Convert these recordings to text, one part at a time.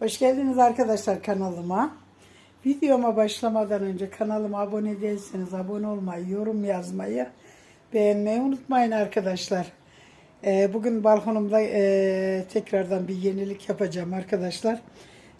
Hoş geldiniz arkadaşlar kanalıma. Videoma başlamadan önce kanalıma abone değilseniz abone olmayı, yorum yazmayı, beğenmeyi unutmayın arkadaşlar. Ee, bugün balkonumda e, tekrardan bir yenilik yapacağım arkadaşlar.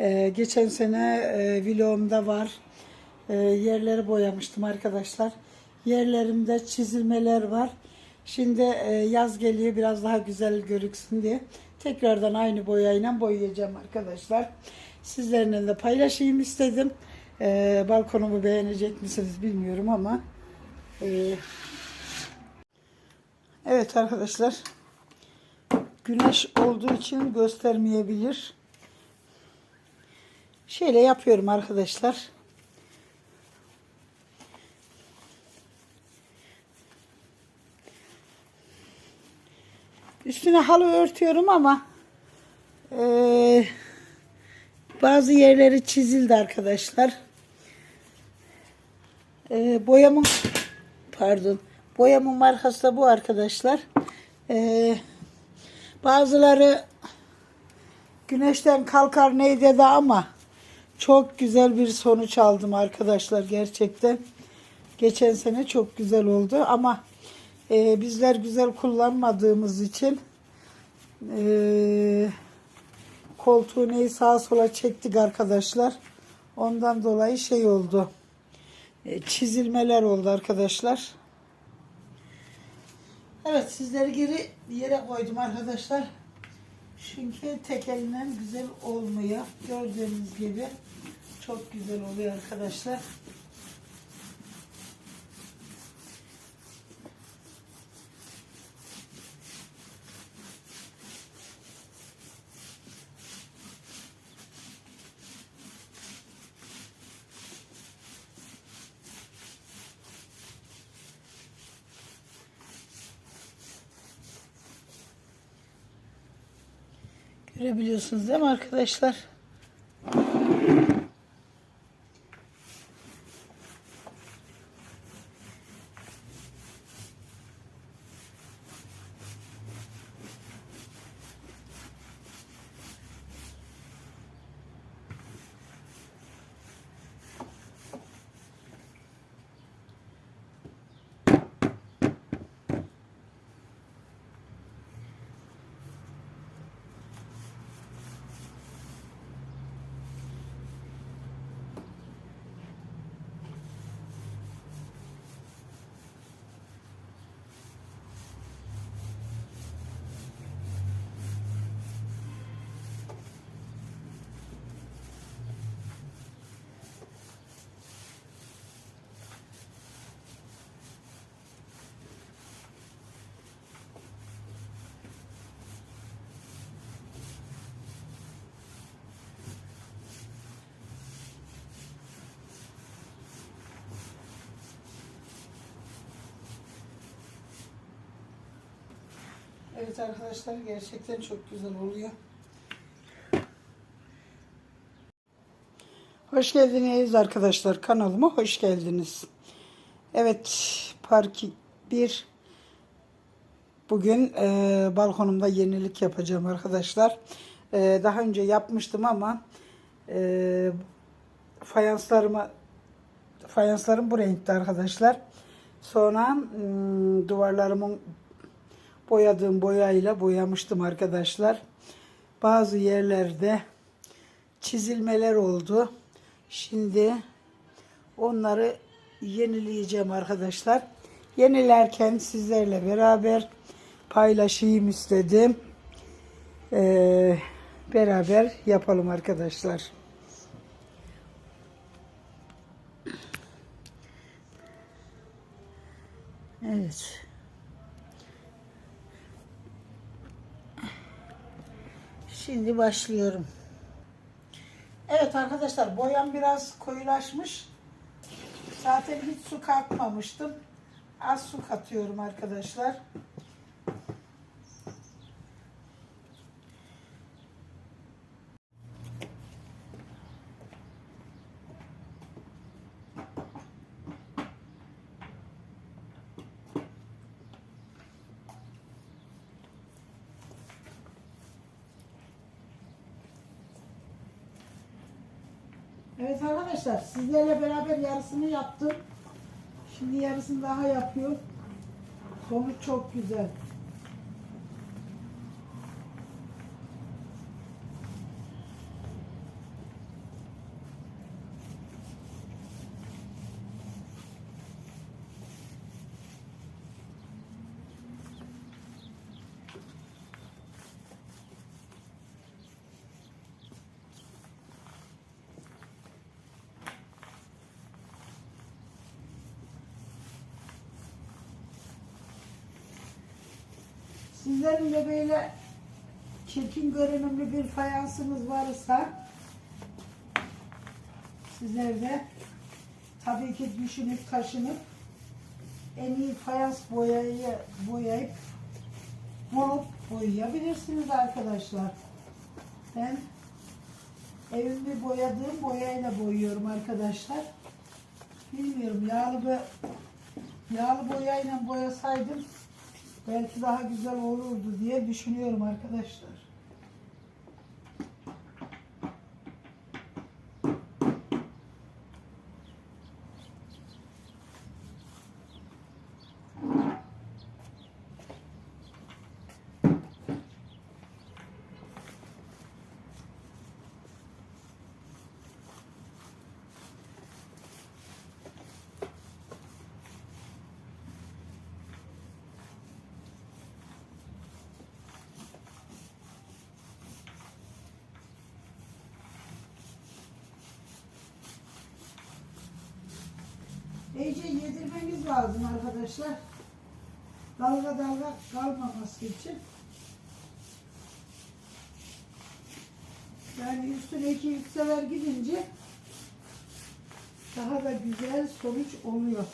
Ee, geçen sene e, vlogumda var. E, yerleri boyamıştım arkadaşlar. Yerlerimde çizilmeler var. Şimdi e, yaz geliyor biraz daha güzel görüksün diye tekrardan aynı boyayla boyayacağım arkadaşlar. Sizlerle de paylaşayım istedim. E, balkonumu beğenecek misiniz bilmiyorum ama e, evet arkadaşlar güneş olduğu için göstermeyebilir. Şöyle yapıyorum arkadaşlar. Üstüne halı örtüyorum ama eee, bazı yerleri çizildi arkadaşlar. Eee, boyamın pardon boyamın markası da bu arkadaşlar. Eee, bazıları güneşten kalkar neydi de ama çok güzel bir sonuç aldım arkadaşlar gerçekten. Geçen sene çok güzel oldu ama e, bizler güzel kullanmadığımız için e, koltuğu neyi sağa sola çektik arkadaşlar. Ondan dolayı şey oldu. E, çizilmeler oldu arkadaşlar. Evet sizleri geri yere koydum arkadaşlar. Çünkü tek elinden güzel olmuyor. Gördüğünüz gibi çok güzel oluyor arkadaşlar. Görebiliyorsunuz değil mi arkadaşlar? Evet arkadaşlar gerçekten çok güzel oluyor. Hoş geldiniz arkadaşlar kanalıma hoş geldiniz. Evet park 1 bugün e, balkonumda yenilik yapacağım arkadaşlar. E, daha önce yapmıştım ama e, fayanslarımı fayanslarım bu renkte arkadaşlar. Sonra hmm, duvarlarımın boyadığım boyayla boyamıştım arkadaşlar. Bazı yerlerde çizilmeler oldu. Şimdi onları yenileyeceğim arkadaşlar. Yenilerken sizlerle beraber paylaşayım istedim. Ee, beraber yapalım arkadaşlar. Evet. Şimdi başlıyorum. Evet arkadaşlar boyam biraz koyulaşmış. Zaten hiç su katmamıştım. Az su katıyorum arkadaşlar. Evet arkadaşlar sizlerle beraber yarısını yaptım. Şimdi yarısını daha yapıyorum. Sonuç çok güzel. Sizlerin de böyle çirkin görünümlü bir fayansınız varsa sizler de tabii ki düşünüp taşınıp en iyi fayans boyayı boyayıp bulup boyayabilirsiniz arkadaşlar. Ben evimi boyadığım boyayla boyuyorum arkadaşlar. Bilmiyorum yağlı yağlı boyayla boyasaydım belki daha güzel olurdu diye düşünüyorum arkadaşlar. İyice yedirmemiz lazım arkadaşlar. Dalga dalga kalmaması için. Yani üstüne iki üç sefer gidince daha da güzel sonuç oluyor.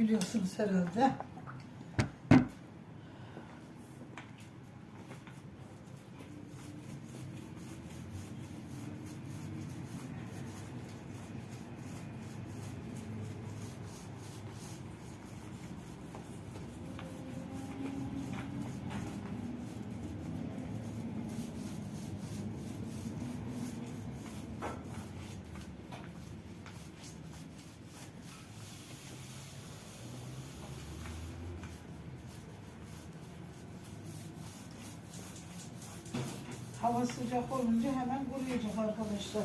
Görebiliyorsunuz herhalde. Hava sıcak olunca hemen kuruyacak arkadaşlar.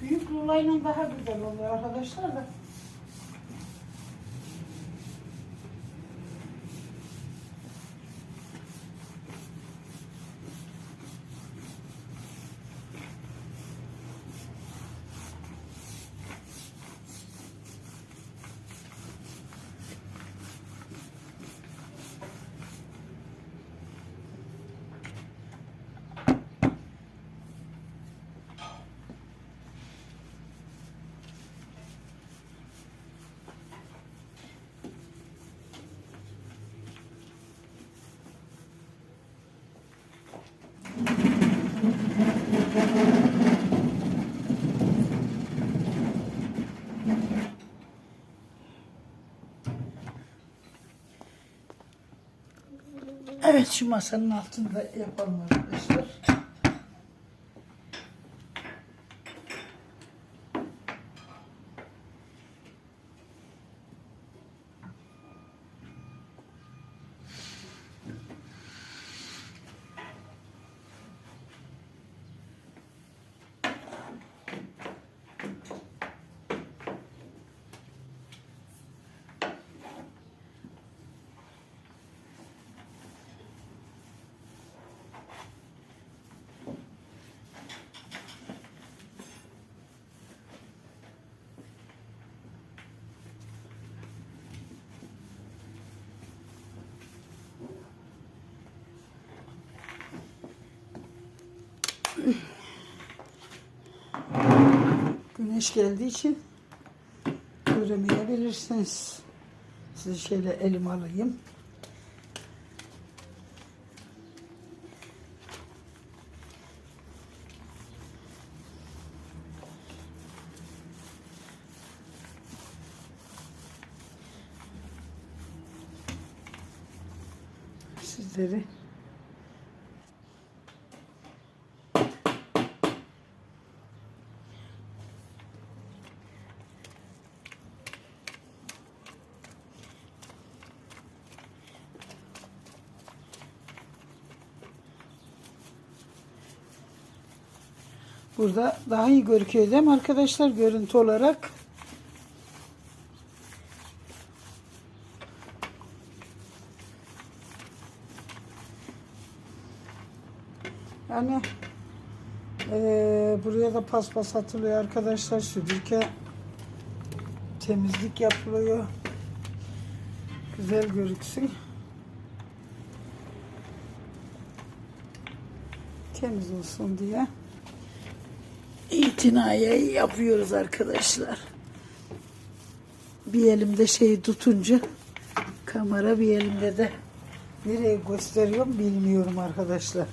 Büyük rulayla daha güzel oluyor arkadaşlar da. Evet şu masanın altında yapalım arkadaşlar. Geniş geldiği için göremeyebilirsiniz. Sizi şöyle elim alayım. Sizleri Burada daha iyi gözüküyor değil mi arkadaşlar görüntü olarak? Yani eee, buraya da paspas atılıyor arkadaşlar. Süpürge temizlik yapılıyor. Güzel görüksün. Temiz olsun diye itinayı yapıyoruz arkadaşlar. Bir elimde şeyi tutunca kamera bir elimde de nereye gösteriyorum bilmiyorum arkadaşlar.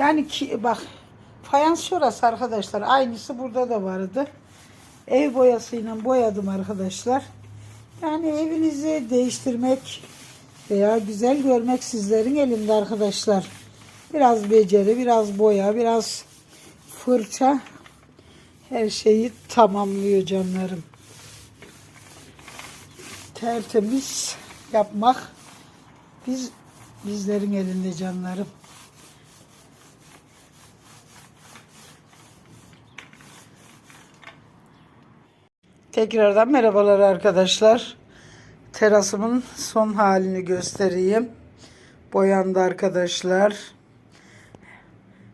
Yani ki bak fayans şurası arkadaşlar. Aynısı burada da vardı. Ev boyasıyla boyadım arkadaşlar. Yani evinizi değiştirmek veya güzel görmek sizlerin elinde arkadaşlar. Biraz beceri, biraz boya, biraz fırça her şeyi tamamlıyor canlarım. Tertemiz yapmak biz bizlerin elinde canlarım. Tekrardan merhabalar arkadaşlar. Terasımın son halini göstereyim. Boyandı arkadaşlar.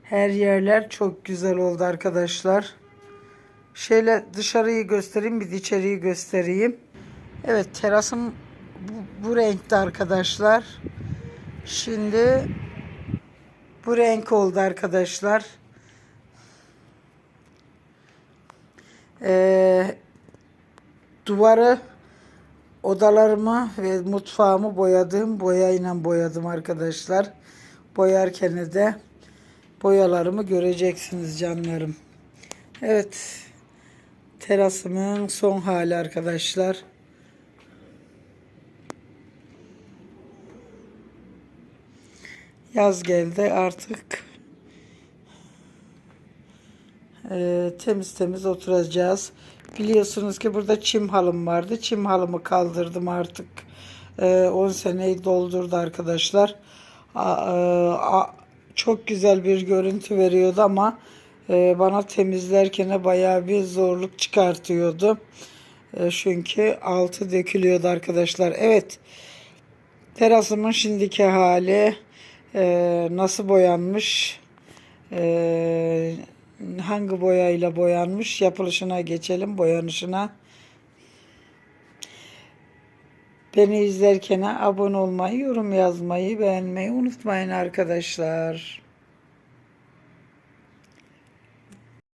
Her yerler çok güzel oldu arkadaşlar. Şöyle dışarıyı göstereyim bir içeriği göstereyim. Evet terasım bu, bu renkte arkadaşlar. Şimdi bu renk oldu arkadaşlar. Ee, duvarı odalarımı ve mutfağımı boyadığım boyayla boyadım arkadaşlar. Boyarken de boyalarımı göreceksiniz canlarım. Evet. Terasımın son hali arkadaşlar. Yaz geldi artık e, temiz temiz oturacağız. Biliyorsunuz ki burada çim halım vardı. Çim halımı kaldırdım artık. E, 10 seneyi doldurdu arkadaşlar. E, çok güzel bir görüntü veriyordu ama e, bana temizlerken bayağı bir zorluk çıkartıyordu. E, çünkü altı dökülüyordu arkadaşlar. Evet. Terasımın şimdiki hali nasıl boyanmış? E, hangi boyayla boyanmış yapılışına geçelim boyanışına. Beni izlerken abone olmayı, yorum yazmayı, beğenmeyi unutmayın arkadaşlar.